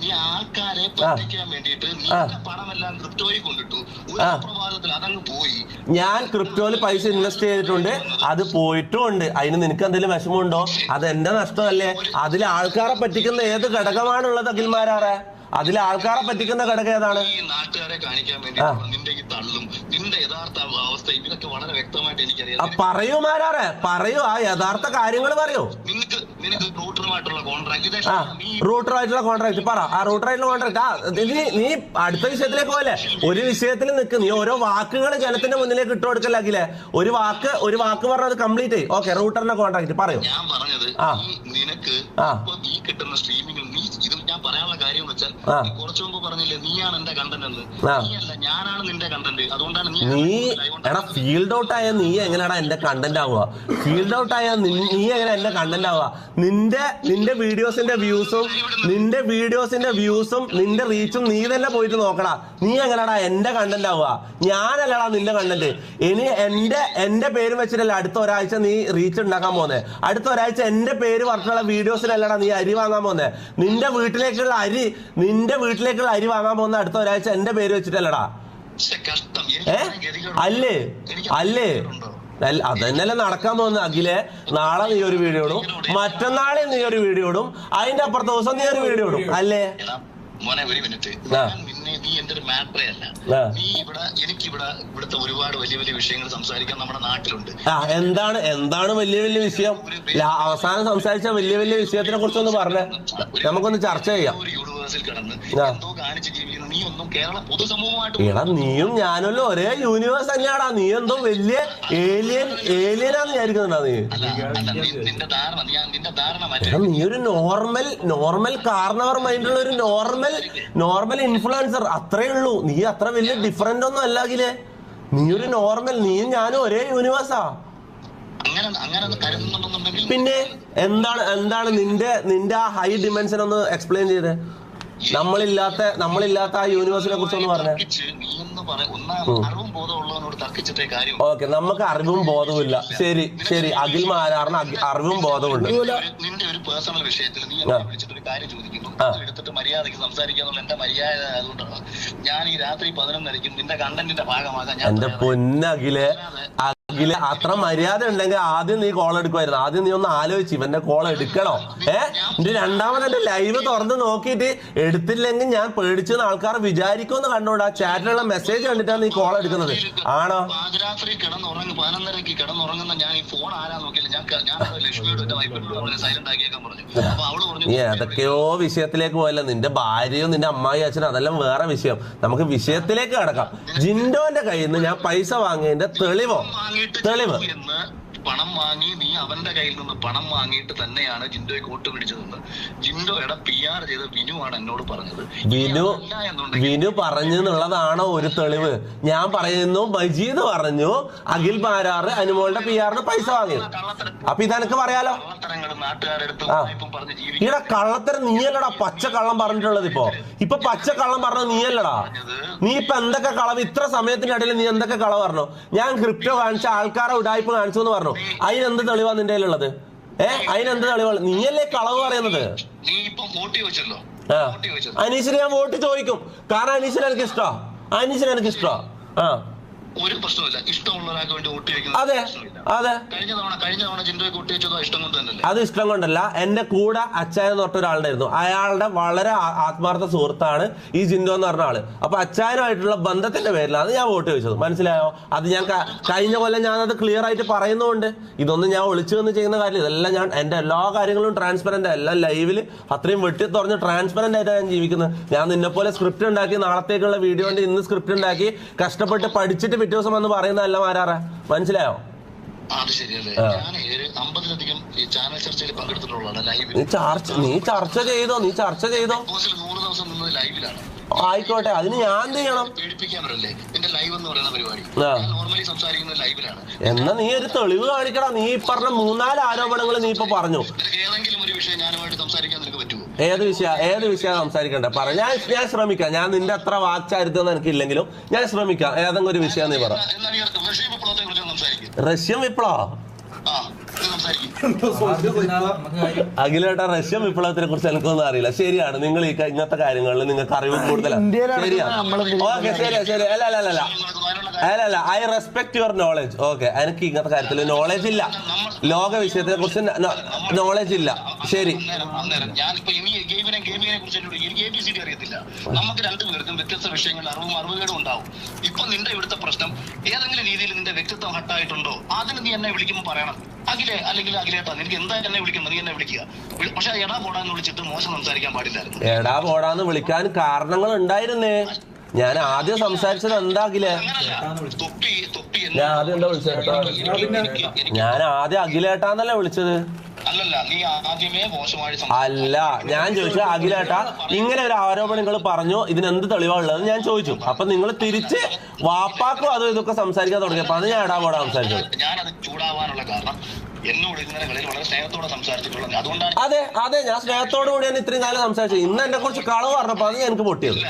നീ ആൾക്കാരെ പറ്റിക്കാൻ വേണ്ടിയിട്ട് നിന്റെ പണമെല്ലാം ക്രിപ്റ്റോയിൽ കൊണ്ടിട്ടു. ഒരു ആ. പ്രഭാതത്തിൽ അതങ്ങ് പോയി. ഞാൻ ക്രിപ്റ്റോയിൽ പൈസ ഇൻവെസ്റ്റ് ചെയ്തിട്ടുണ്ട്. അത് പോയിട്ടും ഉണ്ട് അതിന് നിനക്ക് എന്തെങ്കിലും വിഷമമുണ്ടോ? അത് എന്റെ നഷ്ടമല്ലേ? അതിൽ ആൾക്കാരെ പറ്റിക്കുന്ന ഏത് ഘടകമാണുള്ളത് അഖിൽമാരാറെ? അതിൽ ആൾക്കാരെ പറ്റിക്കുന്ന ഘടകം ഏതാണ്? ഈ നാട്ടുകാരെ കാണിക്കാൻ വേണ്ടി നിന്റെ ഈ തള്ളും. നിന്റെ യഥാർത്ഥ അവസ്ഥ ഇതിനൊക്കെ വളരെ വ്യക്തമായിട്ട് എനിക്കറിയാം. പറയൂ മാരാറെ പറയൂ. ആ യഥാർത്ഥ കാര്യങ്ങൾ പറയൂ. നിനക്ക് നിനക്ക് റൂട്ടറുമായിട്ടുള്ള കോൺട്രാക്ട് റൂട്ടറായിട്ടുള്ള കോൺട്രാക്ട് പറ. ആ റൂട്ടറായിട്ടുള്ള കോൺട്രാക്ട് ആ നീ നീ അടുത്ത വിഷയത്തിലേക്ക് പോലെ ഒരു വിഷയത്തിൽ നിൽക്ക് നീ ഓരോ വാക്കുകൾ ജനത്തിന്റെ മുന്നിലേക്ക് ഇട്ട് കൊടുക്കലാക്കില്ലേ? ഒരു വാക്ക് ഒരു വാക്ക് പറഞ്ഞത് കംപ്ലീറ്റ് ആയി ഓക്കെ റൂട്ടറിന്റെ കോൺട്രാക്ട് പറയൂ. ഞാൻ പറഞ്ഞത് ആ. നിനക്ക് നീ കിട്ടുന്ന സ്ട്രീമിംഗ് നീ ഇത് ഞാൻ പറയാനുള്ള കാര്യം വെച്ചാൽ കുറച്ചു മുമ്പ് പറഞ്ഞില്ലേ നീയാണ് എന്റെ കണ്ടന്റ് എന്ന്. ആ. നീയല്ല ഞാനാണ് നിന്റെ കണ്ടന്റ് അതുകൊണ്ടാണ് നീ നീ എടാ ഫീൽഡ് ഔട്ട് ആയ നീ എങ്ങനെയാടാ എന്റെ കണ്ടന്റ് ആവുക? ഫീൽഡ് ഔട്ട് ആയ നീ നീ എങ്ങനെ എന്റെ കണ്ടന്റ് ആവുക? നിന്റെ നിന്റെ വീഡിയോസിന്റെ വ്യൂസും നിന്റെ വീഡിയോസിന്റെ വ്യൂസും നിന്റെ റീച്ചും നീ തന്നെ പോയിട്ട് നോക്കടാ. നീ എങ്ങനെയാടാ എന്റെ കണ്ടന്റ് ആവുക? ഞാനല്ലടാ നിന്റെ കണ്ടന്റ് ഇനി എന്റെ എന്റെ പേര് വെച്ചിട്ടല്ല അടുത്ത ഒരാഴ്ച നീ റീച്ച് ഉണ്ടാക്കാൻ പോന്നെ. അടുത്ത ഒരാഴ്ച എന്റെ പേര് പറഞ്ഞിട്ടുള്ള വീഡിയോസിലല്ലടാ നീ അരി വാങ്ങാൻ പോന്നെ. നിന്റെ വീട്ടിലേക്കുള്ള അരി നിന്റെ വീട്ടിലേക്കുള്ള അരി വാങ്ങാൻ പോകുന്ന അടുത്ത ഒരാഴ്ച എന്റെ പേര് വെച്ചിട്ടല്ലടാ. ഏ. അല്ലേ? അല്ലേ? അതന്നെയല്ലേ നടക്കാൻ പോകുന്ന അഖിലെ. നാളെ നീ ഒരു വീഡിയോ ഇടും. മറ്റന്നാളെ നീ ഒരു വീഡിയോ ഇടും. അതിന്റെ അപ്പുറത്തെ ദിവസം നീ ഒരു വീഡിയോ ഇടും. അല്ലേ? മോനെ ഒരു മിനിറ്റ്. ഞാൻ നീ എന്റെ ഒരു മാറ്ററേ അല്ല. നീ ഇവിടെ എനിക്ക് ഇവിടെ ഇവിടുത്തെ ഒരുപാട് വലിയ വലിയ വിഷയങ്ങൾ സംസാരിക്കാൻ നമ്മുടെ നാട്ടിലുണ്ട്. എന്താണ് എന്താണ് വലിയ വലിയ വിഷയം? അവസാനം സംസാരിച്ച വലിയ വലിയ വിഷയത്തിനെ കുറിച്ചൊന്ന് പറഞ്ഞേ. നമുക്കൊന്ന് ചർച്ച ചെയ്യാം. യൂണിവേഴ്സിൽ കിടന്ന് എന്തോ കാണിച്ച് ജീവിക്കുന്ന. നീ ഒന്നും കേരള പൊതുസമൂഹമായിട്ട് എടാ നീയും ഞാനല്ലോ ഒരേ യൂണിവേഴ്സ് തന്നെയാടാ നീ എന്തോ വലിയ ഏലിയൻ ഏലിയനാന്ന് വിചാരിക്കുന്നുണ്ടാ നീ. നി- നിന്റെ ധാരണ നീ നിന്റെ ധാരണ മാറ്റി നീ ഒരു നോർമൽ നോർമൽ കാർണവർ മൈൻഡുള്ള ഒരു നോർമൽ നോർമൽ ഇൻഫ്ലുവൻസർ അത്രേ ഉള്ളൂ. നീ അത്ര വലിയ ഡിഫറെന്റ് ഒന്നും അല്ലാകില്ലേ നീ ഒരു നോർമൽ നീയും ഞാനും ഒരേ യൂണിവേഴ്സാ പിന്നെ എന്താണ് എന്താണ് നിന്റെ നിന്റെ ആ ഹൈ ഡിമെൻഷൻ ഒന്ന് എക്സ്പ്ലെയിൻ ചെയ്തേ. നമ്മളില്ലാത്ത നമ്മളില്ലാത്ത ആ യൂണിവേഴ്സിനെ കുറിച്ച് ഒന്ന് പറഞ്ഞേ. ഓക്കെ നമുക്ക് അറിവും ബോധവും ഇല്ല ശരി ശരി. അഖിൽ മാരാറിന് അറിവും ബോധവുമുണ്ട്. നിന്റെ ഒരു പേഴ്സണൽ വിഷയത്തിൽ നീ വിളിച്ചിട്ട് ഒരു കാര്യം ചോദിക്കുന്നു. എടുത്തിട്ട് മര്യാദയ്ക്ക് സംസാരിക്കാന്നുള്ള എന്റെ മര്യാദ അതുകൊണ്ടാണ് ഞാൻ ഈ രാത്രി പതിനൊന്നരയ്ക്കും നിന്റെ കണ്ടന്റിന്റെ ഭാഗമാകാൻ എന്റെ. പൊന്നഖിലെ അഖില അത്ര മര്യാദ ഉണ്ടെങ്കിൽ ആദ്യം നീ കോൾ എടുക്കുമായിരുന്നു. ആദ്യം നീ ഒന്ന് ആലോചിച്ച് ഇവന്റെ കോൾ എടുക്കണോ? ഏ? എന്റെ രണ്ടാമത് എന്റെ ലൈവ് തുറന്ന് നോക്കിയിട്ട് എടുത്തില്ലെങ്കിൽ ഞാൻ പേടിച്ചെന്ന് ആൾക്കാർ വിചാരിക്കുമെന്ന് കണ്ടോണ്ട് ആ ചാറ്റിലുള്ള മെസ്സേജ് കണ്ടിട്ടാണ് നീ കോൾ എടുക്കുന്നത്. ആണോ? പാതിരാത്രി കിടന്നുറങ്ങി പതിനൊന്നരക്ക് കിടന്നുറങ്ങുന്ന ഞാൻ ഈ ഫോൺ ആരാ നോക്കിയില്ല ഞാൻ ഞാൻ അത് ലക്ഷ്മിയോട് എന്റെ വൈഫിനോട് സൈലന്റ് ആക്കിയേക്കാൻ പറഞ്ഞു. അപ്പൊ അവൾ പറഞ്ഞു നീ ഏതൊക്കെയോ വിഷയത്തിലേക്ക് പോയല്ലോ. നിന്റെ ഭാര്യയോ നിന്റെ അമ്മായി അച്ഛനും അതെല്ലാം വേറെ വിഷയം. നമുക്ക് വിഷയത്തിലേക്ക് കിടക്കാം. ജിൻഡോന്റെ കയ്യിൽ നിന്ന് ഞാൻ പൈസ വാങ്ങിയതിന്റെ തെളിവോ? തെളിവ്. പണം വാങ്ങി നീ അവന്റെ കയ്യിൽ നിന്ന് പണം വാങ്ങിയിട്ട് തന്നെയാണ് ജിൻഡോയെ കോട്ട് പിടിച്ചതെന്ന്. ജിൻഡോയുടെ പി ആർ ചെയ്ത വിനു ആണ് എന്നോട് പറഞ്ഞത്. വിനു വിനു പറഞ്ഞു എന്നുള്ളതാണോ ഒരു തെളിവ്? ഞാൻ പറയുന്നു മജീദ് പറഞ്ഞു അഖിൽ ബാരാറ് അനുമോളുടെ പി ആറിന് പൈസ വാങ്ങി. അപ്പൊ ഇതെനക്ക് പറയാലോ? ഇവിടെ കള്ളത്തരം നീയല്ലടാ പച്ച കള്ളം പറഞ്ഞിട്ടുള്ളത് ഇപ്പൊ. ഇപ്പൊ പച്ച കള്ളം പറഞ്ഞത് നീയല്ലടാ. നീ ഇപ്പൊ എന്തൊക്കെ കളവ് ഇത്ര സമയത്തിനിടയിൽ നീ എന്തൊക്കെ കളവ് പറഞ്ഞു? ഞാൻ ക്രിപ്റ്റോ കാണിച്ച ആൾക്കാരെ ഉടായ്പ കാണിച്ചു എന്ന് പറഞ്ഞു. അതിനെന്ത് തെളിവാ നിന്റെ കയ്യിലുള്ളത്? ഏ? അതിനെന്ത് തെളിവാണ് നീയല്ലേ കളവ് പറയുന്നത്? അനീഷിന് ഞാൻ വോട്ട് ചോദിക്കും. കാരണം അനീഷിന് എനിക്ക് ഇഷ്ടമാ അനീഷിന് എനിക്ക് ഇഷ്ടമാ ആ. ഒരു പ്രശ്നമില്ല ഇഷ്ടമുള്ള ഒരാൾക്ക് വേണ്ടി വോട്ട് അതെ അതെ. കഴിഞ്ഞ തവണ കഴിഞ്ഞ തവണ ജിൻഡോയെ വോട്ട് ചോദിച്ചതോ ഇഷ്ടം കൊണ്ട് തന്നെയല്ലേ? അത് ഇഷ്ടം കൊണ്ടല്ല. എന്റെ കൂടെ അച്ചായ എന്ന് പറഞ്ഞ ഒരാളുണ്ടായിരുന്നു. അയാളുടെ വളരെ ആത്മാർത്ഥ സുഹൃത്താണ് ഈ ജിൻഡോ എന്ന് പറഞ്ഞ ആൾ. അപ്പൊ അച്ചായനുമായിട്ടുള്ള ബന്ധത്തിന്റെ പേരിലാണ് ഞാൻ വോട്ട് ചോദിച്ചത്. മനസ്സിലായോ? അത് ഞാൻ കഴിഞ്ഞ കൊല്ലം ഞാൻ അത് ക്ലിയർ ആയിട്ട് പറയുന്നുണ്ട് ഇതൊന്നും ഞാൻ ഒളിച്ചു വന്ന് ചെയ്യുന്ന കാര്യം ഇതെല്ലാം ഞാൻ എന്റെ എല്ലാ കാര്യങ്ങളും ട്രാൻസ്പെറന്റ് എല്ലാം ലൈവിൽ അത്രയും വെട്ടി തുറന്ന് ട്രാൻസ്പെറന്റ് ആയിട്ടാണ് ഞാൻ ജീവിക്കുന്നത്. ഞാൻ നിന്നെ പോലെ സ്ക്രിപ്റ്റ് ഉണ്ടാക്കി നാളത്തേക്കുള്ള വീഡിയോന്റെ ഇന്ന് സ്ക്രിപ്റ്റ് ഉണ്ടാക്കി കഷ്ടപ്പെട്ട് പഠിച്ചിട്ട് പിറ്റേ ദിവസം വന്ന് പറയുന്നതല്ല മാരാറ മനസ്സിലായോ? ആ, അത് ശരിയല്ലേ. ഞാൻ ഏഴ് അമ്പതിലധികം ഈ ചാനൽ ചർച്ചയിൽ പങ്കെടുത്തിട്ടുള്ളതാണ് ലൈവിൽ നീ ചർച്ച ചെയ്തോ നീ ചർച്ച ചെയ്തോ? നൂറ് ദിവസം ലൈവിലാണ് ആയിക്കോട്ടെ അതിന് ഞാൻ എന്ത് ചെയ്യണം? എന്ന് നീ ഒരു തെളിവ് കാണിക്കടാ. നീ പറഞ്ഞ മൂന്നാൽ ആരോപണങ്ങൾ നീ ഇപ്പൊ പറഞ്ഞു. ഏത് വിഷയ ഏത് വിഷയം സംസാരിക്കണ്ട? പറ. ഞാൻ ഞാൻ ശ്രമിക്കാം. ഞാൻ നിന്റെ അത്ര വാച്ചാരുത്തോ എനിക്ക് ഇല്ലെങ്കിലും ഞാൻ ശ്രമിക്കാം. ഏതെങ്കിലും ഒരു വിഷയം നീ പറ. റഷ്യൻ വിപ്ലവ? അഖിലേട്ട റഷ്യൻ വിപ്ലവത്തിനെ കുറിച്ച് എനിക്കൊന്നും അറിയില്ല. ശരിയാണ് നിങ്ങൾ ഈ ഇങ്ങനത്തെ കാര്യങ്ങളിൽ നിങ്ങൾക്ക് അറിവ് കൂടുതലാണ് ഓക്കെ ശരി ശരി അല്ല അല്ല അല്ല അല്ല. അല്ല അല്ല I respect your knowledge okay എനിക്ക് ഇങ്ങനത്തെ കാര്യത്തിൽ നോളജ് ഇല്ല. ലോക വിഷയത്തെ കുറിച്ച് നോളജ് ഇല്ല. ശരി. നമുക്ക് രണ്ടുപേർക്കും വ്യത്യസ്ത വിഷയങ്ങളിൽ അറിവും അറിവുകളും ഉണ്ടാവും. ഇപ്പൊ നിന്റെ ഇവിടുത്തെ പ്രശ്നം ഏതെങ്കിലും രീതിയിൽ നിന്റെ വ്യക്തിത്വം ഹട്ടായിട്ടുണ്ടോ? അതിന് നീ എന്നെ വിളിക്കുമ്പോൾ പറയണം. അഖിലെ അല്ലെങ്കിൽ അഖിലേട്ടാ നിനക്ക് എന്തായാലും എന്നെ വിളിക്കണം നീ എന്നെ വിളിക്കുക. വിളി- പക്ഷെ എടാ പോടാന്ന് വിളിച്ചിട്ട് മോശം സംസാരിക്കാൻ പാടില്ലായിരുന്നു. എടാ പോടാന്ന് വിളിക്കാൻ കാരണങ്ങൾ ഉണ്ടായിരുന്നേ. ഞാൻ ആദ്യം സംസാരിച്ചത് എന്താകിലേ അങ്ങനല്ല. തൊപ്പി തൊപ്പി ഞാൻ ആദ്യം എന്താ വിളിച്ചത് കേട്ടോ? എനിക്ക് എനിക്ക് എനിക്ക് ഞാൻ ആദ്യം അഖിലേട്ടാന്നല്ലേ വിളിച്ചത്? അല്ലല്ല നീ ആദ്യമേ മോശമായി അല്ല ഞാൻ ചോദിച്ചു അഖിലേട്ടാ ഇങ്ങനെ ഒരു ആരോപണം നിങ്ങൾ പറഞ്ഞു? ഇതിന് എന്ത് തെളിവാ ഉള്ളത് ഞാൻ ചോദിച്ചു. അപ്പൊ നിങ്ങൾ തിരിച്ച് വാപ്പാക്കും അതും ഇതൊക്കെ സംസാരിക്കാൻ തുടങ്ങിയപ്പോ അത് ഞാൻ എടാ പോടാ സംസാരിച്ചത് ഞാനത് ചൂടാവാനുള്ള കാരണം എന്നോട് ഇന്നലെ വളരെ സ്നേഹത്തോടെ സംസാരിച്ചിട്ടുള്ളത്. അതുകൊണ്ടാണ് അതെ അതെ ഞാൻ സ്നേഹത്തോടു കൂടിയാണ് ഇത്രയും നാല് സംസാരിച്ചത്. ഇന്ന് എന്നെ കുറിച്ച് കളവ് പറഞ്ഞപ്പോ അത് എനിക്ക് പൊട്ടിയത്.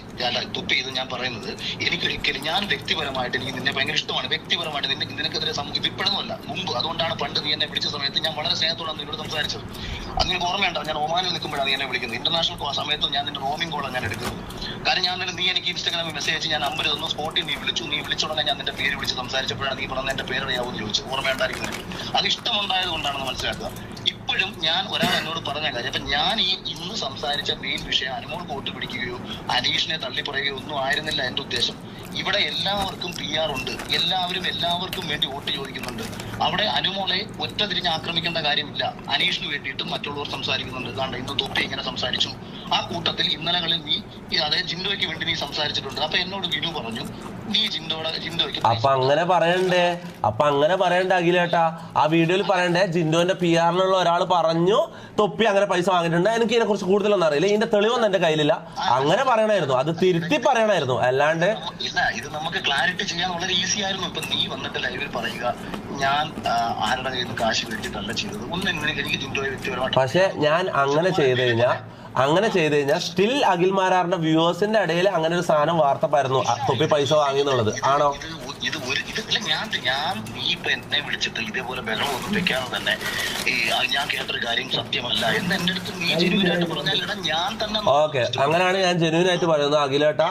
അല്ല തുപ്പി ഇത് ഞാൻ പറയുന്നത്. എനിക്കൊരിക്കലും ഞാൻ വ്യക്തിപരമായിട്ട് എനിക്ക് നിന്നെ ഭയങ്കര ഇഷ്ടമാണ്. വ്യക്തിപരമായിട്ട് നിന്നെ നിനക്കെതിരെ സം- ഇത് ഇപ്പോഴൊന്നുമല്ല മുമ്പ് അതുകൊണ്ടാണ് പണ്ട് നീ എന്നെ വിളിച്ച സമയത്ത് ഞാൻ വളരെ സ്നേഹത്തോടാണ് നിന്നോട് സംസാരിച്ചത്. അത് നിനക്ക് ഓർമ്മയുണ്ടോ? ഞാൻ ഒമാനിൽ നിൽക്കുമ്പോഴാണ് നീ എന്നെ വിളിക്കുന്നത്. ഇന്റർനാഷണൽ സമയത്തും ഞാൻ നിന്റെ റോമിംഗ് കോളാണ് ഞാൻ എടുക്കുന്നത്. കാരണം ഞാൻ നീ എനിക്ക് ഇൻസ്റ്റാഗ്രാമിൽ മെസ്സേജ് അയച്ച് ഞാൻ നമ്പർ തന്നു. സ്പോട്ടിൽ നീ വിളിച്ചു. നീ വിളിച്ചുടനെ ഞാൻ നിന്റെ പേര് വിളിച്ച് സംസാരിച്ചപ്പോഴാണ് നീ പറഞ്ഞ എന്റെ പേരറിയാവുമെന്ന് ചോദിച്ചു ഓർമ്മയുണ്ടായിരിക്കുന്നത് അത് ഇഷ്ടമുണ്ടായത് കൊണ്ടാണെന്ന് മനസ്സിലാക്കുക. ഇപ്പോഴും ഞാൻ ഒരാൾ എന്നോട് പറഞ്ഞ കാര്യം അപ്പൊ ഞാൻ ഈ ഇന്ന് സംസാരിച്ച മെയിൻ വിഷയം അനുമോൾ കോട്ട് പിടിക്കുകയോ അനീഷിനെ തള്ളി പറയുകയോ ഒന്നും ആയിരുന്നില്ല എന്റെ ഉദ്ദേശം. ഇവിടെ എല്ലാവർക്കും പി ആർ ഉണ്ട്. എല്ലാവരും എല്ലാവർക്കും വേണ്ടി വോട്ട് ചോദിക്കുന്നുണ്ട്. അവിടെ അനുമോളെ ഒറ്റ തിരിഞ്ഞ് ആക്രമിക്കേണ്ട കാര്യമില്ല. അനീഷിന് വേണ്ടിയിട്ടും മറ്റുള്ളവർ സംസാരിക്കുന്നുണ്ട്. കാരണം ഇന്ന് തൊപ്പി ഇങ്ങനെ സംസാരിച്ചു. ആ കൂട്ടത്തിൽ ഇന്നലകളിൽ നീ അതായത് ജിൻഡോയ്ക്ക് വേണ്ടി നീ സംസാരിച്ചിട്ടുണ്ട്. അപ്പൊ എന്നോട് വിനു പറഞ്ഞു അപ്പൊ അങ്ങനെ പറയണ്ടേ? അപ്പൊ അങ്ങനെ പറയണ്ടേ അഖിലേട്ടാ ആ വീഡിയോയിൽ പറയണ്ടേ ജിൻഡോന്റെ പി ആറിലുള്ള ഒരാൾ പറഞ്ഞു തൊപ്പി അങ്ങനെ പൈസ വാങ്ങിയിട്ടുണ്ട്. എനിക്ക് ഇതിനെ കുറിച്ച് കൂടുതലൊന്നും അറിയില്ല. ഇതിന്റെ തെളിവൊന്നും എന്റെ കയ്യിലില്ല. അങ്ങനെ പറയണായിരുന്നു. അത് തിരുത്തി പറയണായിരുന്നു. അല്ലാണ്ട് ഇല്ല ഇത് നമുക്ക് ക്ലാരിറ്റി ചെയ്യാൻ വളരെ ഈസി ആയിരുന്നു. ഇപ്പൊ നീ വന്നിട്ട് ലൈവിൽ പറയുക ഞാൻ ആരുടെ കയ്യിൽ നിന്ന് കാശ് മേടിച്ചിട്ടല്ല ചെയ്തത്? ഒന്നും എനിക്ക് ജിൻഡോയെ വ്യക്തിപരമായിട്ട് പക്ഷെ ഞാൻ അങ്ങനെ ചെയ്ത് കഴിഞ്ഞാൽ അങ്ങനെ ചെയ്ത് കഴിഞ്ഞാൽ സ്റ്റിൽ അഖിൽ മാരാറിന്റെ വ്യൂവേഴ്സിന്റെ ഇടയിൽ അങ്ങനെ ഒരു സാധനം വാർത്ത പരന്നു തൊപ്പി പൈസ വാങ്ങി എന്നുള്ളത്. ആണോ? ഇത് ഒരു ഇത് അല്ല ഞാൻ ഞാൻ നീ ഇപ്പൊ എന്നെ വിളിച്ചിട്ട് ഇതേപോലെ ബഹളം ഒന്നും വെക്കാതെ തന്നെ ഈ ഞാൻ കേട്ടൊരു കാര്യം സത്യമല്ല എന്ന് എന്റെ അടുത്ത് നീ ജെനുവിനായിട്ട് പറഞ്ഞാൽ ഞാൻ തന്നെ ഓക്കെ അങ്ങനെയാണ് ഞാൻ ജനുവിനായിട്ട് പറയുന്നത് അഖിലേട്ടാ.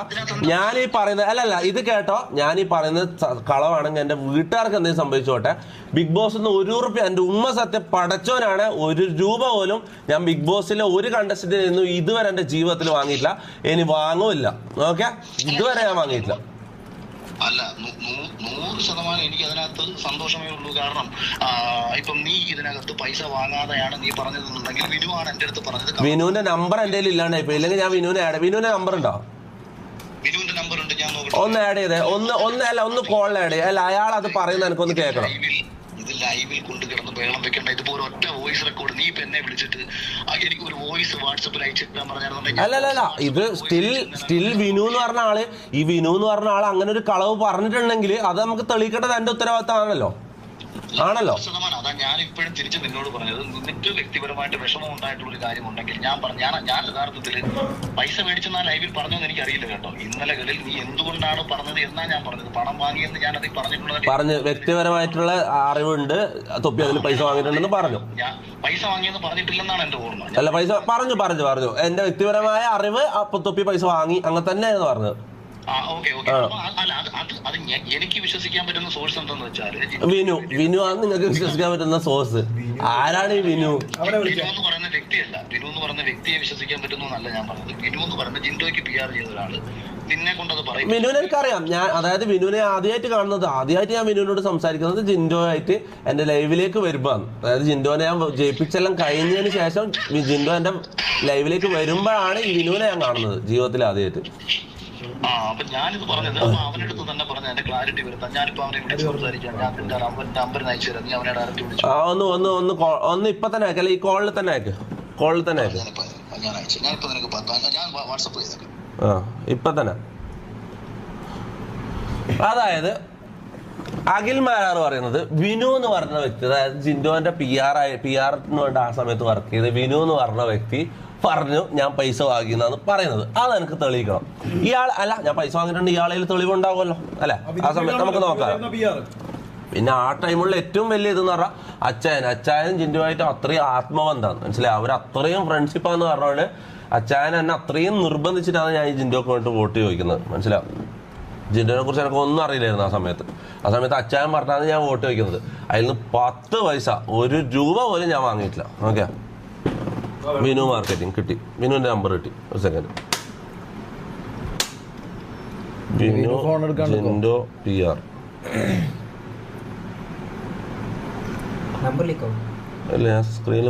ഞാൻ ഈ പറയുന്നത് അല്ലല്ല ഇത് കേട്ടോ. ഞാൻ ഈ പറയുന്നത് കളവാണെങ്കിൽ എന്റെ വീട്ടുകാർക്ക് എന്തെങ്കിലും സംഭവിച്ചോട്ടെ. ബിഗ് ബോസ് നിന്ന് ഒരു റുപ്യ എന്റെ ഉമ്മ സത്യം പടച്ചോനാണ് ഒരു രൂപ പോലും ഞാൻ ബിഗ് ബോസിലെ ഒരു കണ്ടസ്റ്റന്റിൽ നിന്നും ഇതുവരെ എന്റെ ജീവിതത്തിൽ വാങ്ങിയിട്ടില്ല. ഇനി വാങ്ങുമില്ല ഓക്കെ? ഇതുവരെ ഞാൻ വാങ്ങിയിട്ടില്ല. അല്ല നൂറ് ശതമാനം എനിക്ക് അതിനകത്ത് സന്തോഷമേ ഉള്ളൂ. കാരണം ഇപ്പം നീ ഇതിനകത്ത് പൈസ വാങ്ങാതെയാണ് നീ പറഞ്ഞതെന്നുണ്ടെങ്കിൽ വിനുവാണ് എന്റെ അടുത്ത് പറഞ്ഞത്. വിനുവിന്റെ നമ്പർ എന്റെ ഇല്ലാണ്ട് ഇല്ലാണ്ടായി പോയി. ഇല്ലെങ്കിൽ ഞാൻ വിനുവിനെ ആഡ് വിനുവിന്റെ നമ്പർ ഉണ്ടോ? വിനുവിന്റെ നമ്പർ ഉണ്ട് ഞാൻ ഒന്ന് ആഡ് ചെയ്തേ. ഒന്ന് ഒന്ന് അല്ല ഒന്ന് കോളിൽ ആഡ് ചെയ്യേ. അല്ല അയാൾ അത് പറയുന്ന എനിക്കൊന്ന് കേൾക്കണം. ഇത് ലൈവിൽ കൊണ്ട് കിടന്ന് ബഹളം വെക്കണ്ട. ഇതിപ്പോ ഒരു ഒറ്റ വോയിസ് റെക്കോർഡ് നീ ഇപ്പൊ എന്നെ വിളിച്ചിട്ട് എനിക്ക് ഒരു വോയിസ് വാട്സപ്പിൽ അയച്ചിട്ടാൻ പറഞ്ഞാൽ ഇത് സ്റ്റിൽ സ്റ്റിൽ വിനു എന്ന് പറഞ്ഞ ആൾ ഈ വിനു എന്ന് പറഞ്ഞ ആൾ അങ്ങനെ ഒരു കളവ് പറഞ്ഞിട്ടുണ്ടെങ്കിൽ അത് നമുക്ക് തെളിയിക്കേണ്ടത് എന്റെ ഉത്തരവാദിത്തമാണല്ലോ. ആണല്ലോ. ശതമാനം. അതാ ഞാൻ ഇപ്പോഴും തിരിച്ച് നിന്നോട് പറഞ്ഞത്. നിനക്ക് വ്യക്തിപരമായിട്ട് വിഷമം ഉണ്ടായിട്ടുള്ള ഒരു കാര്യം ഉണ്ടെങ്കിൽ ഞാൻ പറഞ്ഞു ഞാൻ ഞാൻ യഥാർത്ഥത്തിൽ പൈസ മേടിച്ചെന്നാ ലൈവിൽ പറഞ്ഞെന്ന് എനിക്ക് അറിയില്ല കേട്ടോ ഇന്നലകളിൽ നീ എന്തുകൊണ്ടാണ് പറഞ്ഞത് എന്നാ ഞാൻ പറഞ്ഞത്. പണം വാങ്ങിയെന്ന് ഞാൻ അതിൽ പറഞ്ഞിട്ടുള്ളത് പറഞ്ഞു വ്യക്തിപരമായിട്ടുള്ള അറിവുണ്ട്. തൊപ്പി അതിൽ പൈസ വാങ്ങിയിട്ടുണ്ടെന്ന് പറഞ്ഞു. ഞാൻ പൈസ വാങ്ങിയെന്ന് പറഞ്ഞിട്ടില്ലെന്നാണ് എന്റെ ഓർമ്മ. അല്ല പൈസ പറഞ്ഞു പറഞ്ഞു പറഞ്ഞു. എന്റെ വ്യക്തിപരമായ അറിവ് അപ്പൊ തൊപ്പി പൈസ വാങ്ങി അങ്ങനെ തന്നെയായിരുന്നു പറഞ്ഞത് എനിക്ക് വിശ്വസിക്കാൻ പറ്റുന്ന സോഴ്സ് എന്തെന്ന് വെച്ചാൽ വിനു വിനു ആണ് നിങ്ങൾക്ക് വിശ്വസിക്കാൻ പറ്റുന്ന സോഴ്സ് ആരാണ് ഈ വിനു? വിനു എന്ന് പറയുന്ന വ്യക്തിയല്ല. വിനു എന്ന് പറയുന്ന വ്യക്തിയെ വിശ്വസിക്കാൻ പറ്റുന്നു എന്നല്ല ഞാൻ പറഞ്ഞത്. വിനു എന്ന് പറയുന്ന ജിൻഡോയ്ക്ക് പി ആർ ചെയ്ത ഒരാൾ നിന്നെ കൊണ്ടത് പറയും. വിനുവിനെ എനിക്കറിയാം. ഞാൻ അതായത് വിനുവിനെ ആദ്യമായിട്ട് കാണുന്നത് ആദ്യമായിട്ട് ഞാൻ വിനുവിനോട് സംസാരിക്കുന്നത് ജിൻഡോ ആയിട്ട് എന്റെ ലൈവിലേക്ക് വരുമ്പോഴാണ്. അതായത് ജിൻഡോനെ ഞാൻ ജയിപ്പിച്ചെല്ലാം കഴിഞ്ഞതിന് ശേഷം ജിൻഡോ എന്റെ ലൈവിലേക്ക് വരുമ്പോഴാണ് ഈ വിനുവിനെ ഞാൻ കാണുന്നത് ജീവിതത്തിൽ ആദ്യമായിട്ട്. ആ അപ്പൊ ഞാനിത് പറഞ്ഞത് അപ്പൊ അവനടുത്ത് തന്നെ പറഞ്ഞ എന്റെ ക്ലാരിറ്റി വരുത്താൻ. ഞാനിപ്പോ അവനെ വിളിച്ച് സംസാരിക്കാം. ഞാൻ നിന്റെ നമ്പർ നമ്പർ അയച്ചു തരാം. നീ അവനെ ഡയറക്റ്റ് വിളിച്ചു. ആ ഒന്ന് ഒന്ന് ഒന്ന് ഒന്ന് ഇപ്പൊ തന്നെ അയക്കല്ല ഈ കോളിൽ തന്നെ അയക്ക്. കോളിൽ തന്നെ അയക്ക്. ഞാനിപ്പോ ഞാൻ അയച്ചു. ഞാനിപ്പോ നിനക്ക് പത്താം ഞാൻ വാട്സപ്പ് ചെയ്തേക്കാം ആ ഇപ്പൊ തന്നെ. അതായത് അഖിൽ മാരാർ പറയുന്നത്. വിനു എന്ന് പറഞ്ഞ വ്യക്തി അതായത് ജിൻഡോന്റെ പി ആർ ആയി പി ആറിന് വേണ്ടി ആ സമയത്ത് വർക്ക് ചെയ്ത് വിനു എന്ന് പറഞ്ഞ വ്യക്തി പറഞ്ഞു ഞാൻ പൈസ വാങ്ങിയെന്നാണ് പറയുന്നത്. അത് എനിക്ക് തെളിയിക്കണം. ഇയാൾ അല്ല ഞാൻ പൈസ വാങ്ങിയിട്ടുണ്ട് ഇയാളിൽ തെളിവുണ്ടാവുമല്ലോ അല്ലെ? ആ സമയത്ത് നമുക്ക് നോക്കാം. പിന്നെ ആ ടൈമുള്ള ഏറ്റവും വലിയ ഇതെന്ന് പറഞ്ഞാൽ അച്ചായൻ. അച്ചായനും ജിൻഡുമായിട്ട് അത്രയും ആത്മബന്ധമാണ് മനസ്സിലായി? അവർ അത്രയും ഫ്രണ്ട്ഷിപ്പാന്ന് പറഞ്ഞോണ്ട് അച്ചായൻ എന്നെ അത്രയും നിർബന്ധിച്ചിട്ടാണ് ഞാൻ ഈ ജിൻഡോക്ക് വേണ്ടി വോട്ട് ചോദിക്കുന്നത് മനസ്സിലാവും ജിൻഡോനെ കുറിച്ച് എനിക്ക് ഒന്നും അറിയില്ലായിരുന്നു ആ സമയത്ത്. ആ സമയത്ത് അച്ചായൻ പറഞ്ഞാണ് ഞാൻ വോട്ട് ചോദിക്കുന്നത്. അതിൽ നിന്ന് പത്ത് പൈസ ഒരു രൂപ പോലും ഞാൻ വാങ്ങിയിട്ടില്ല. ഓക്കെ? വിനു മാർക്കറ്റിംഗ് കിട്ടി. മിനുവിന്റെ നമ്പർ കിട്ടി. ഒരു സെക്കൻഡ്? ജിൻഡോ പി ആർ നമ്പർ അല്ല ഞാൻ സ്ക്രീനിൽ